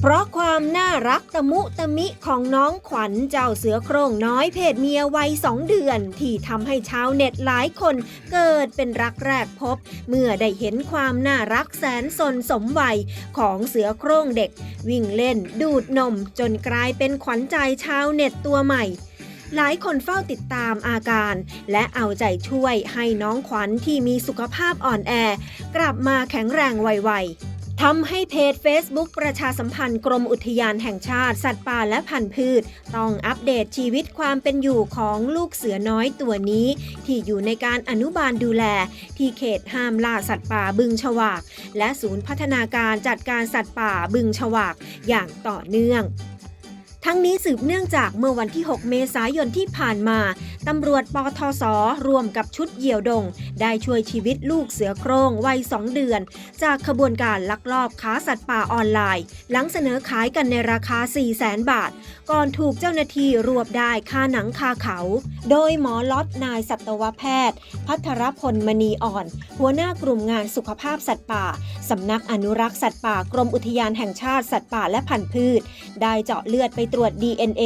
เพราะความ ความน่ารักตะมุตะมิของน้องขวัญเจ้าเสือโคร่งน้อยเพศเมียวัยสองเดือน ที่ทำให้ชาวเน็ตหลายคนเกิดเป็นรักแรกพบ เมื่อได้เห็นความน่ารักแสนสนสมวัยของเสือโคร่งเด็ก วิ่งเล่นดูดนม จนกลายเป็นขวัญใจชาวเน็ตตัวใหม่หลายคนเฝ้าติดตามอาการ และเอาใจช่วยให้น้องขวัญที่มีสุขภาพอ่อนแอ กลับมาแข็งแรงไวๆ ทำให้เพจ Facebook ประชาสัมพันธ์กรมอุทยานแห่งชาติ สัตว์ป่าและพันธุ์พืช ต้องอัปเดตชีวิตความเป็นอยู่ของลูกเสือน้อยตัวนี้ ที่อยู่ในการอนุบาลดูแล ที่เขตห้ามล่าสัตว์ป่าบึงฉวาก และศูนย์พัฒนาการจัดการสัตว์ป่าบึงฉวากอย่างต่อเนื่องทั้งนี้สืบเนื่องจากเมื่อวันที่ 6 เมษายนที่ผ่านมา ตำรวจปทศร่วมกับชุดเหยี่ยวดง ได้ช่วยชีวิตลูกเสือโคร่งวัย2เดือน จากขบวนการลักลอบค้าสัตว์ป่าออนไลน์ หลังเสนอขายกันในราคา 4 0 0แสนบาท ก่อนถูกเจ้าหน้าที่รวบได้คาหนังคาเขา โดยหมอล็อตนายสัตวแพทย์ พัทรพลมณีอ่อน หัวหน้ากลุ่มงานสุขภาพสัตว์ป่าสำนักอนุรักษ์สัตว์ป่ากรมอุทยานแห่งชาติสัตว์ป่าและพันธุ์พืช ได้เจาะเลือดไปตรวจ DNA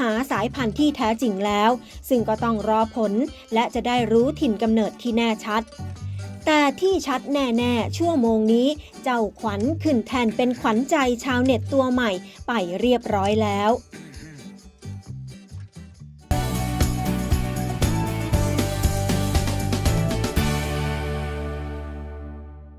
หาสายพันธุ์ที่แท้จริงแล้ว ซึ่งก็ต้องรอผล และจะได้รู้ถิ่นกำเนิดที่แน่ชัด แต่ที่ชัดแน่ๆ ชั่วโมงนี้ เจ้าขวัญขึ้นแทนเป็นขวัญใจชาวเน็ตตัวใหม่ไปเรียบร้อยแล้ว